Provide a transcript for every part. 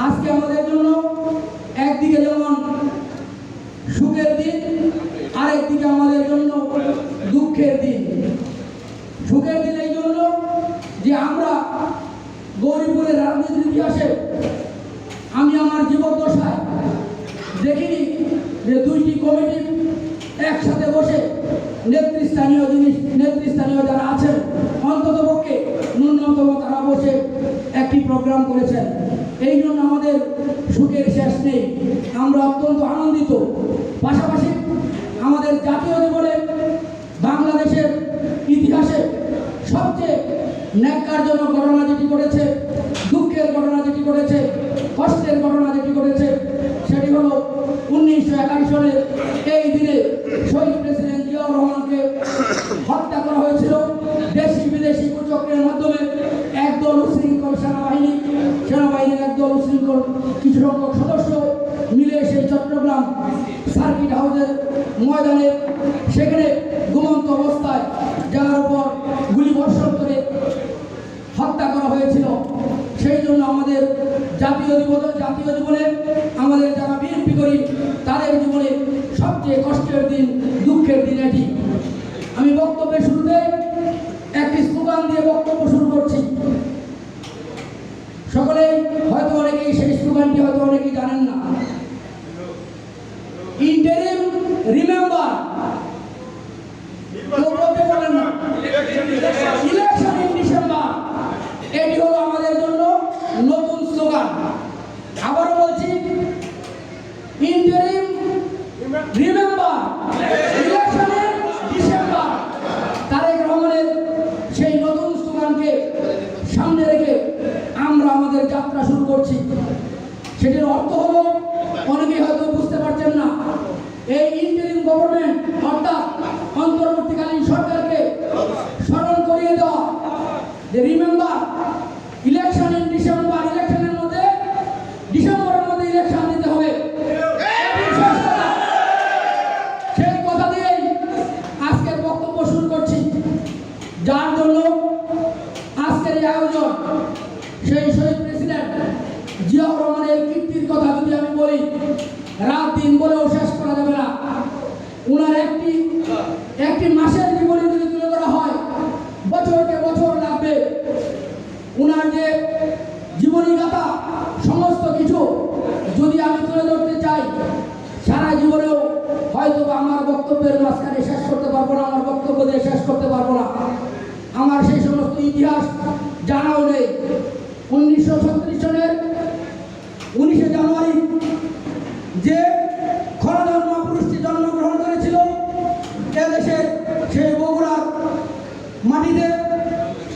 আজকে আমাদের ন্যাকারজনক ঘটনা যেটি ঘটেছে, দুঃখের ঘটনা যেটি ঘটেছে, কষ্টের ঘটনা যেটি ঘটেছে, সেটি হলো উনিশশো একাশ সালে এই দিনে শহীদ প্রেসিডেন্ট জিয়াউর রহমানকে হত্যা করা হয়েছিল। দেশি বিদেশি কুচক্রের মাধ্যমে একদল উশৃঙ্খল সেনাবাহিনী, সেনাবাহিনীর একদল উশৃঙ্খল কিছু সংখ্যক সদস্য মিলে সেই চট্টগ্রাম সার্কিট হাউসের জীবনে আমাদের যারা বিএনপি করি তাদের জীবনে সবচেয়ে কষ্টের দিন আলোচনা শুরু করছি। সেটির অর্থ হল অনেকেই হয়তো বুঝতে পারছেন না এই ইন্টারিম গভর্নমেন্ট রাত দিন বলেও শেষ করা যাবে না। উনার একটি একটি মাসের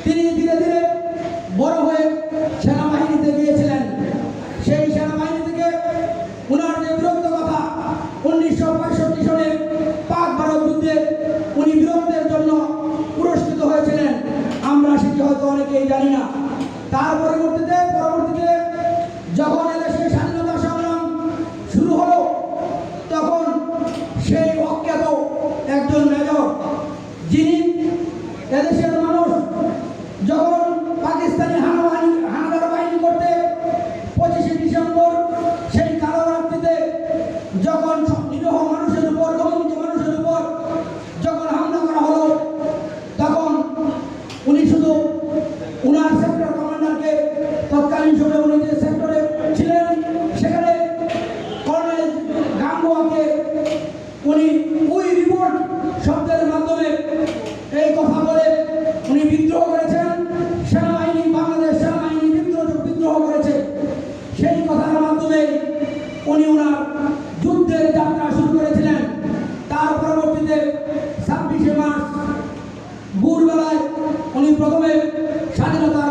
তিনি ধীরে ধীরে বড় হয়ে সেনা যখন নিরহ স্বাধীনতার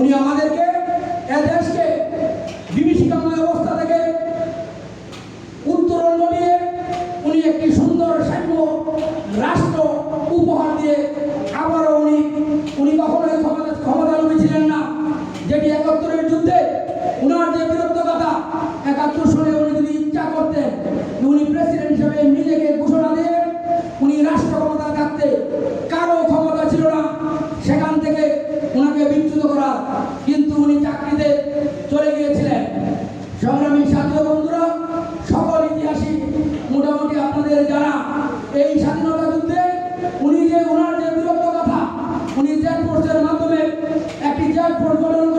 উনি আমাদেরকে এদেশকে আমাদের যারা এই স্বাধীনতা যুদ্ধে উনি যে ওনার যে বিরক্ত কথা, উনি জেট ফোর্সের মাধ্যমে একটি জ্যাক ফোর্স গঠন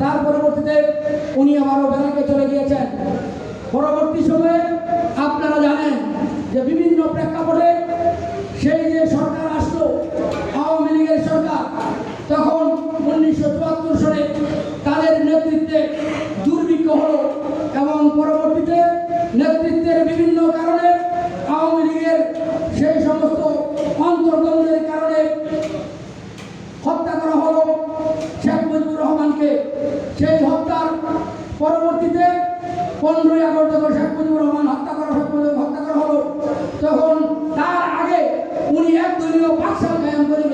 তার পরবর্তীতে উনি আবার ব্যাংকে চলে গিয়েছেন। পরবর্তী সময়ে আপনারা জানেন যে বিভিন্ন প্রেক্ষাপটে সেই যে পনেরোই আগস্ট যখন শেখ মুজিবুর রহমান হত্যা করা শেখ মুজিবুর হত্যা করা হলো, তখন তার আগে উনি এক দলীয় পাঁচ সাল কায়াম করে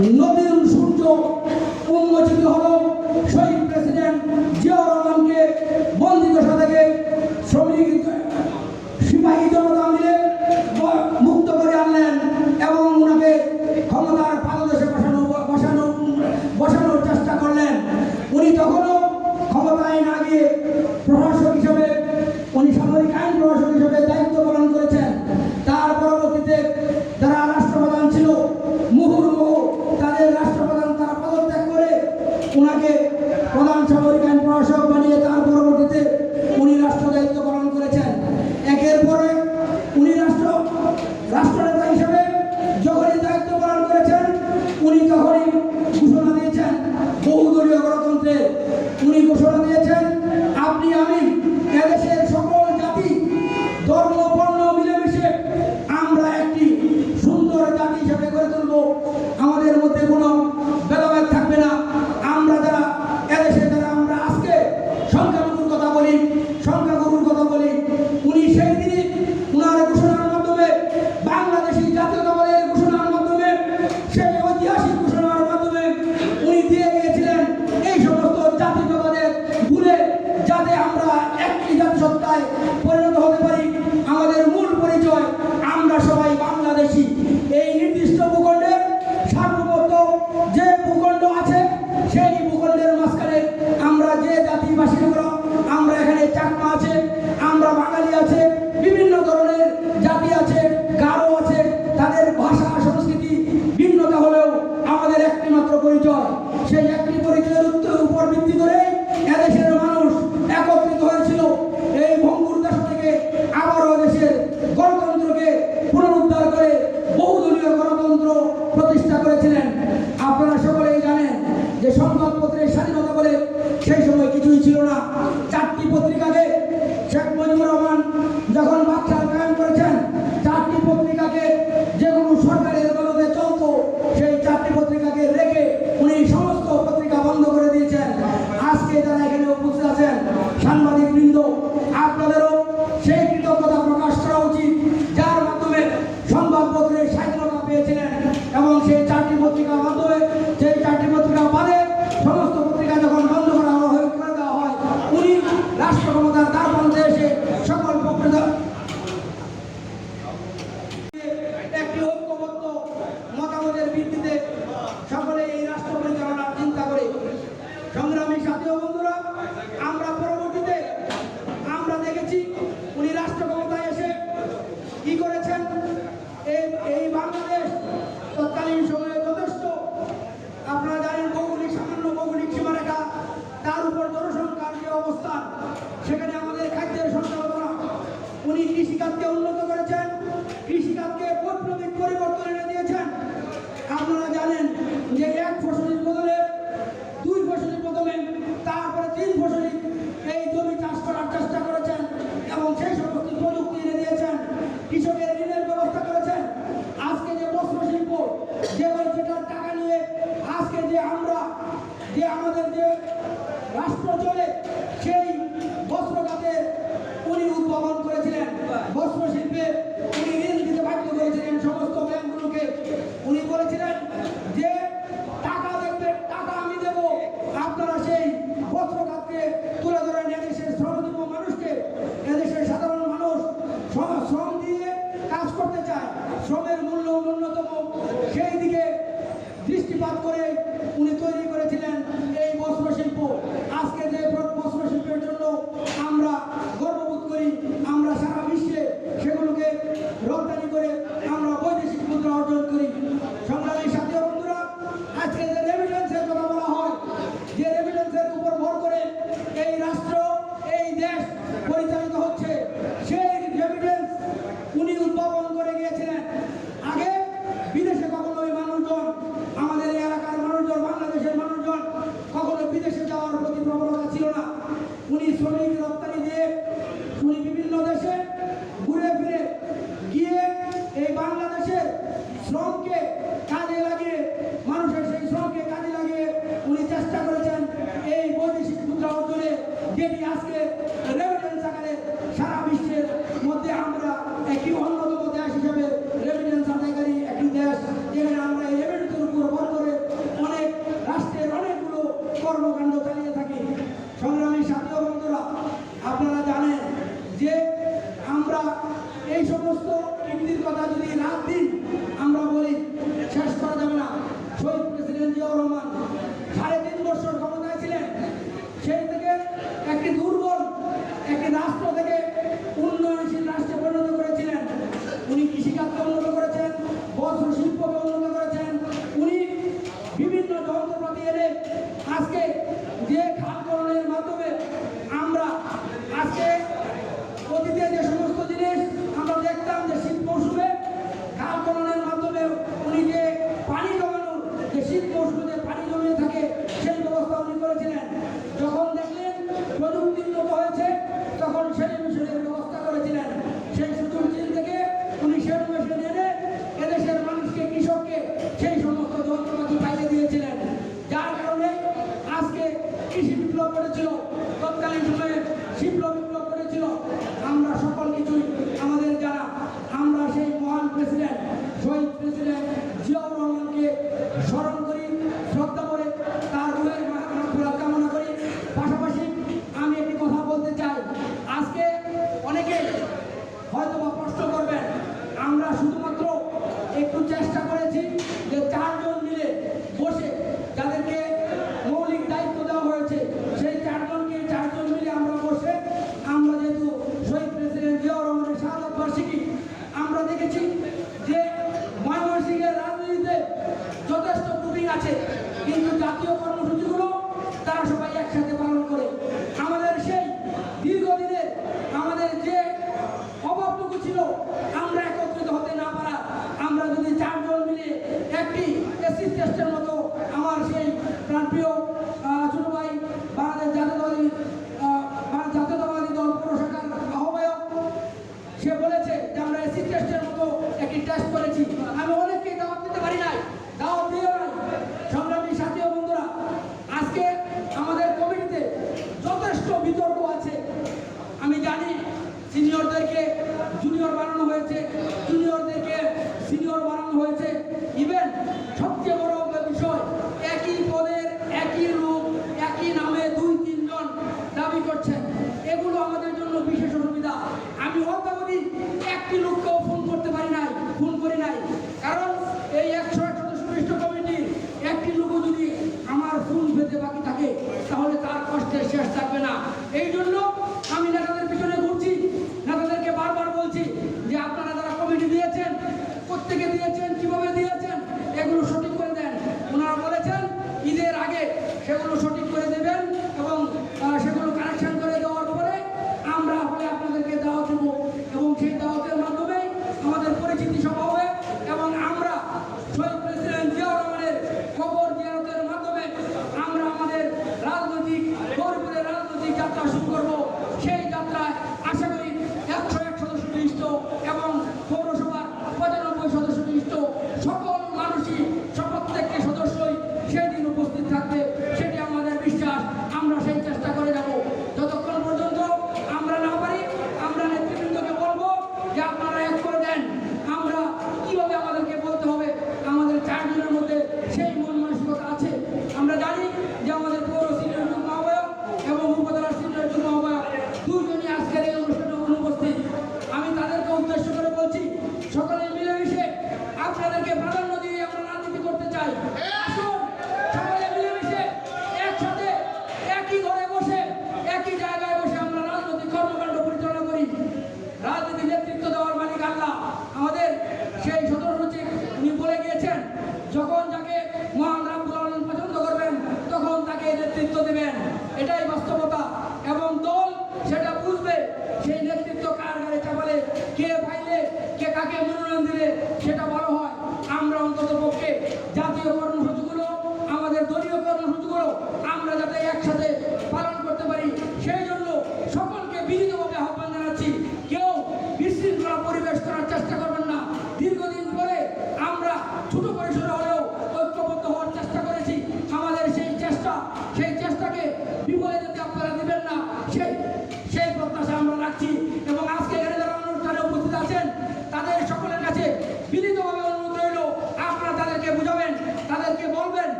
No তিনি কৃষিকাজকে উন্নত করেছেন, কৃষিকাজকে বৈপ্লবিক পরিবর্তন এনে দিয়েছেন। আপনারা জানেন যে এক ফসলের বদলে, দুই ফসলের বদলে, তারপরে তিন ফসলি এই জমি চাষ করার চেষ্টা করেছেন এবং সেই সমস্ত প্রযুক্তি এনে দিয়েছেন। কৃষকের ঋণের ব্যবস্থা করেছেন। আজকে যে বস্ত্র শিল্প, যে টাকা নিয়ে আজকে যে আমরা, যে আমাদের যে রাষ্ট্র চলে সব প্রিয় এগুলো আমাদের জন্য বিশেষ অসুবিধা। আমি অদ্যাবধি একটি লোককেও ফোন করতে পারি নাই ফোন করি নাই। কারণ এই একশো এক সদস্য কমিটির একটি লোকও যদি আমার ফোন পেতে বাকি থাকে, তাহলে তার কষ্টের শেষ থাকবে না। এই জন্য